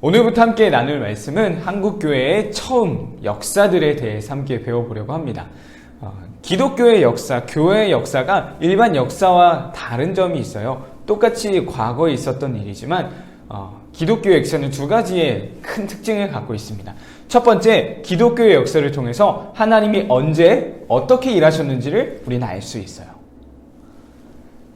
오늘부터 함께 나눌 말씀은 한국교회의 처음 역사들에 대해서 함께 배워보려고 합니다. 어, 기독교의 역사, 교회의 역사가 일반 역사와 다른 점이 있어요. 똑같이 과거에 있었던 일이지만 어, 기독교의 역사는 두 가지의 큰 특징을 갖고 있습니다. 첫 번째, 기독교의 역사를 통해서 하나님이 언제 어떻게 일하셨는지를 우리는 알 수 있어요.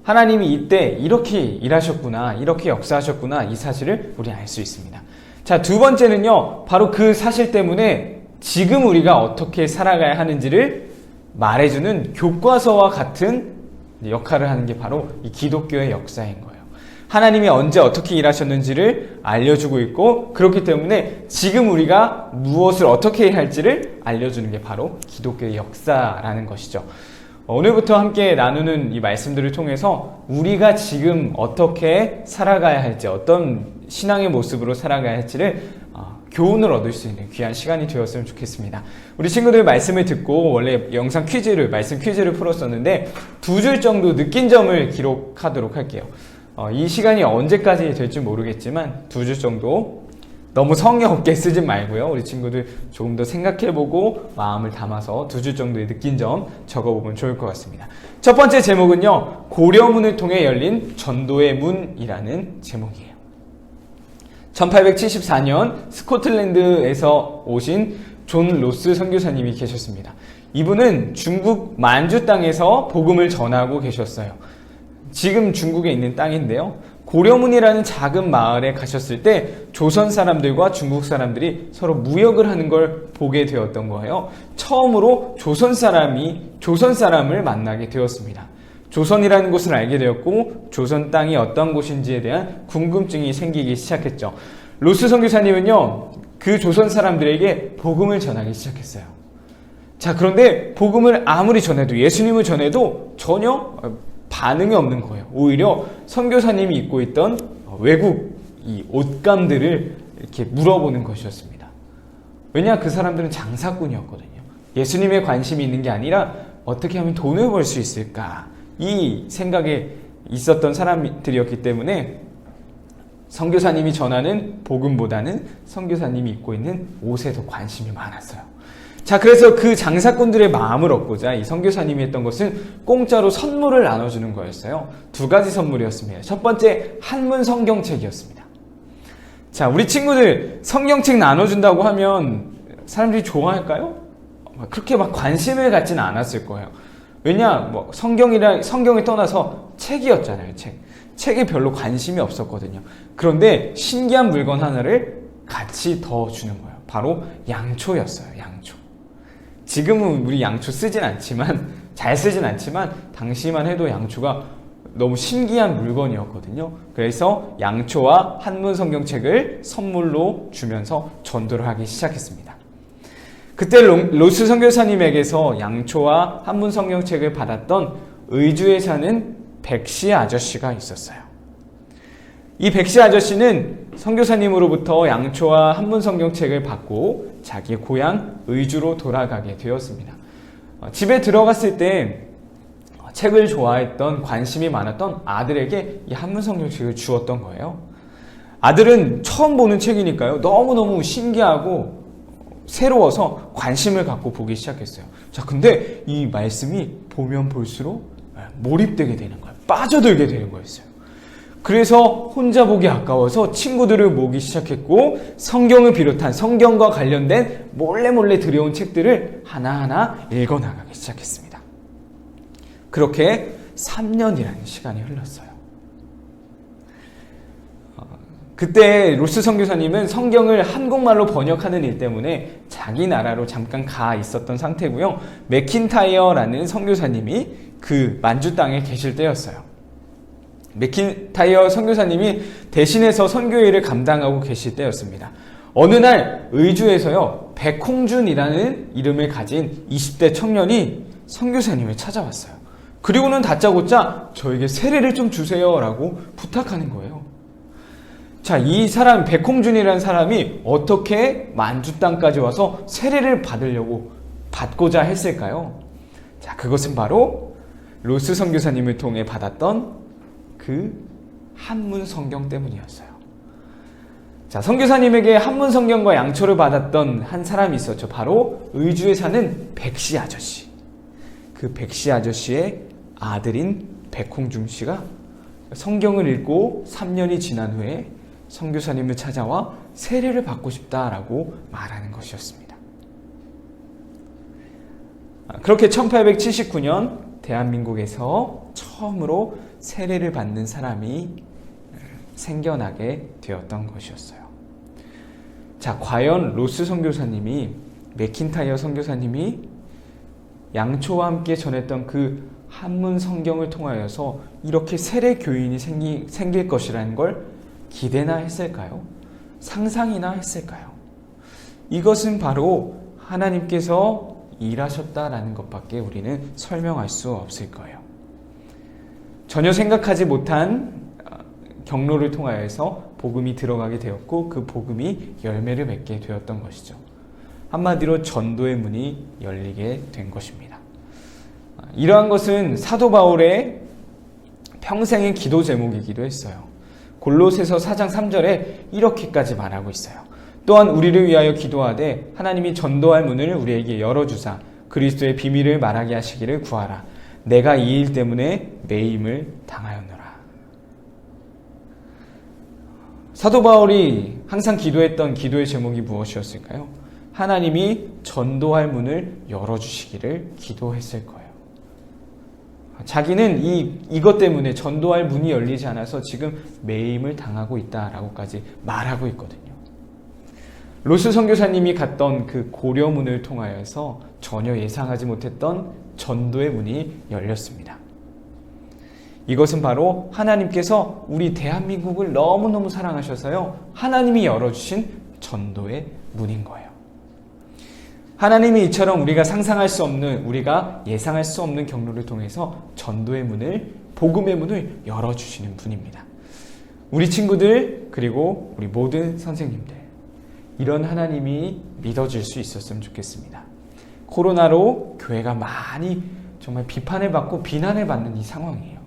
하나님이 이때 이렇게 일하셨구나, 이렇게 역사하셨구나, 이 사실을 우리 알수 있습니다. 자, 두 번째는요, 바로 그 사실 때문에 지금 우리가 어떻게 살아가야 하는지를 말해주는 교과서와 같은 역할을 하는 게 바로 이 기독교의 역사인 거예요. 하나님이 언제 어떻게 일하셨는지를 알려주고 있고, 그렇기 때문에 지금 우리가 무엇을 어떻게 해야 할지를 알려주는 게 바로 기독교의 역사라는 것이죠. 오늘부터 함께 나누는 이 말씀들을 통해서 우리가 지금 어떻게 살아가야 할지, 어떤 신앙의 모습으로 살아가야 할지를 어, 교훈을 얻을 수 있는 귀한 시간이 되었으면 좋겠습니다. 우리 친구들 말씀을 듣고 원래 영상 퀴즈를, 말씀 퀴즈를 풀었었는데 두 줄 정도 느낀 점을 기록하도록 할게요. 어, 이 시간이 언제까지 될지 모르겠지만 두 줄 정도 너무 성의 없게 쓰지 말고요. 우리 친구들 조금 더 생각해보고 마음을 담아서 두 줄 정도의 느낀 점 적어보면 좋을 것 같습니다. 첫 번째 제목은요. 고려문을 통해 열린 전도의 문이라는 제목이에요. 1874년 스코틀랜드에서 오신 존 로스 선교사님이 계셨습니다. 이분은 중국 만주 땅에서 복음을 전하고 계셨어요. 지금 중국에 있는 땅인데요. 고려문이라는 작은 마을에 가셨을 때 조선 사람들과 중국 사람들이 서로 무역을 하는 걸 보게 되었던 거예요. 처음으로 조선 사람이 조선 사람을 만나게 되었습니다. 조선이라는 곳을 알게 되었고 조선 땅이 어떤 곳인지에 대한 궁금증이 생기기 시작했죠. 로스 선교사님은요. 그 조선 사람들에게 복음을 전하기 시작했어요. 자, 그런데 복음을 아무리 전해도 예수님을 전해도 전혀 반응이 없는 거예요. 오히려 선교사님이 입고 있던 외국 이 옷감들을 이렇게 물어보는 것이었습니다. 왜냐 그 사람들은 장사꾼이었거든요. 예수님에 관심이 있는 게 아니라 어떻게 하면 돈을 벌 수 있을까 이 생각에 있었던 사람들이었기 때문에 선교사님이 전하는 복음보다는 선교사님이 입고 있는 옷에 더 관심이 많았어요. 자, 그래서 그 장사꾼들의 마음을 얻고자 이 선교사님이 했던 것은 공짜로 선물을 나눠주는 거였어요. 두 가지 선물이었습니다. 첫 번째, 한문 성경책이었습니다. 자, 우리 친구들 성경책 나눠준다고 하면 사람들이 좋아할까요? 그렇게 막 관심을 갖지는 않았을 거예요. 왜냐, 뭐 성경이랑 성경에 떠나서 책이었잖아요. 책. 책에 별로 관심이 없었거든요. 그런데 신기한 물건 하나를 같이 더 주는 거예요. 바로 양초였어요. 양초. 지금은 우리 양초 쓰진 않지만 잘 쓰진 않지만 당시만 해도 양초가 너무 신기한 물건이었거든요. 그래서 양초와 한문 성경책을 선물로 주면서 전도를 하기 시작했습니다. 그때 로스 선교사님에게서 양초와 한문 성경책을 받았던 의주에 사는 백씨 아저씨가 있었어요. 이 백씨 아저씨는 선교사님으로부터 양초와 한문 성경책을 받고 자기의 고향 의주로 돌아가게 되었습니다. 어, 집에 들어갔을 때 책을 좋아했던 관심이 많았던 아들에게 이 한문 성경책을 주었던 거예요. 아들은 처음 보는 책이니까요. 너무너무 신기하고 새로워서 관심을 갖고 보기 시작했어요. 자, 근데 이 말씀이 보면 볼수록 몰입되게 되는 거예요. 빠져들게 되는 거였어요. 그래서 혼자 보기 아까워서 친구들을 모기 시작했고 성경을 비롯한 성경과 관련된 몰래 몰래 들여온 책들을 하나하나 읽어 나가기 시작했습니다. 그렇게 3년이라는 시간이 흘렀어요. 어, 그때 로스 선교사님은 성경을 한국말로 번역하는 일 때문에 자기 나라로 잠깐 가 있었던 상태고요. 맥킨타이어라는 선교사님이 그 만주 땅에 계실 때였어요. 맥킨타이어 선교사님이 대신해서 선교일을 감당하고 계실 때였습니다. 어느 날 의주에서요 백홍준이라는 이름을 가진 20대 청년이 선교사님을 찾아왔어요. 그리고는 다짜고짜 저에게 세례를 좀 주세요라고 부탁하는 거예요. 자, 이 사람 백홍준이라는 사람이 어떻게 만주 땅까지 와서 세례를 받으려고 받고자 했을까요? 자, 그것은 바로 로스 선교사님을 통해 받았던 그 한문 성경 때문이었어요. 자, 선교사님에게 한문 성경과 양초를 받았던 한 사람이 있었죠. 바로 의주에 사는 백씨 아저씨. 그 백씨 아저씨의 아들인 백홍중 씨가 성경을 읽고 3년이 지난 후에 선교사님을 찾아와 세례를 받고 싶다라고 말하는 것이었습니다. 아, 그렇게 1879년 대한민국에서 처음으로 세례를 받는 사람이 생겨나게 되었던 것이었어요. 자, 과연 로스 선교사님이 맥킨타이어 선교사님이 양초와 함께 전했던 그 한문 성경을 통하여서 이렇게 세례 교인이 생기, 생길 것이라는 걸 기대나 했을까요? 상상이나 했을까요? 이것은 바로 하나님께서 일하셨다라는 것밖에 우리는 설명할 수 없을 거예요. 전혀 생각하지 못한 어, 경로를 통하여서 복음이 들어가게 되었고 그 복음이 열매를 맺게 되었던 것이죠. 한마디로 전도의 문이 열리게 된 것입니다. 아, 이러한 것은 사도 바울의 평생의 기도 제목이기도 했어요. 골로새서 4장 3절에 이렇게까지 말하고 있어요. 또한 우리를 위하여 기도하되 하나님이 전도할 문을 우리에게 열어주사 그리스도의 비밀을 말하게 하시기를 구하라. 내가 이 일 때문에 매임을 당하였노라. 사도 바울이 항상 기도했던 기도의 제목이 무엇이었을까요? 하나님이 전도할 문을 열어주시기를 기도했을 거예요. 자기는 이, 이것 때문에 전도할 문이 열리지 않아서 지금 매임을 당하고 있다라고까지 말하고 있거든요. 로스 선교사님이 갔던 그 고려문을 통하여서 전혀 예상하지 못했던 전도의 문이 열렸습니다. 이것은 바로 하나님께서 우리 대한민국을 너무너무 사랑하셔서요. 하나님이 열어주신 전도의 문인 거예요. 하나님이 이처럼 우리가 상상할 수 없는, 우리가 예상할 수 없는 경로를 통해서 전도의 문을, 복음의 문을 열어주시는 분입니다. 우리 친구들, 그리고 우리 모든 선생님들, 이런 하나님이 믿어질 수 있었으면 좋겠습니다. 코로나로 교회가 많이 정말 비판을 받고 비난을 받는 이 상황이에요.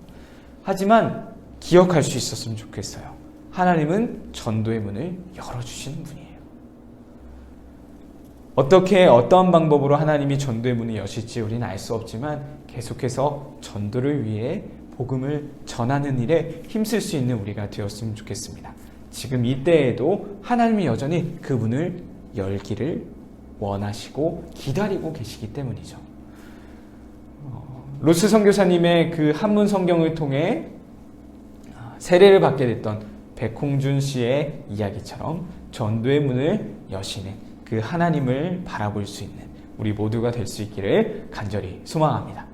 하지만 기억할 수 있었으면 좋겠어요. 하나님은 전도의 문을 열어주시는 분이에요. 어떻게 어떠한 방법으로 하나님이 전도의 문을 여실지 우리는 알 수 없지만 계속해서 전도를 위해 복음을 전하는 일에 힘쓸 수 있는 우리가 되었으면 좋겠습니다. 지금 이때에도 하나님이 여전히 그 문을 열기를 원하시고 기다리고 계시기 때문이죠. 어, 로스 선교사님의 그 한문 성경을 통해 세례를 받게 됐던 백홍준 씨의 이야기처럼 전도의 문을 여시는 그 하나님을 바라볼 수 있는 우리 모두가 될 수 있기를 간절히 소망합니다.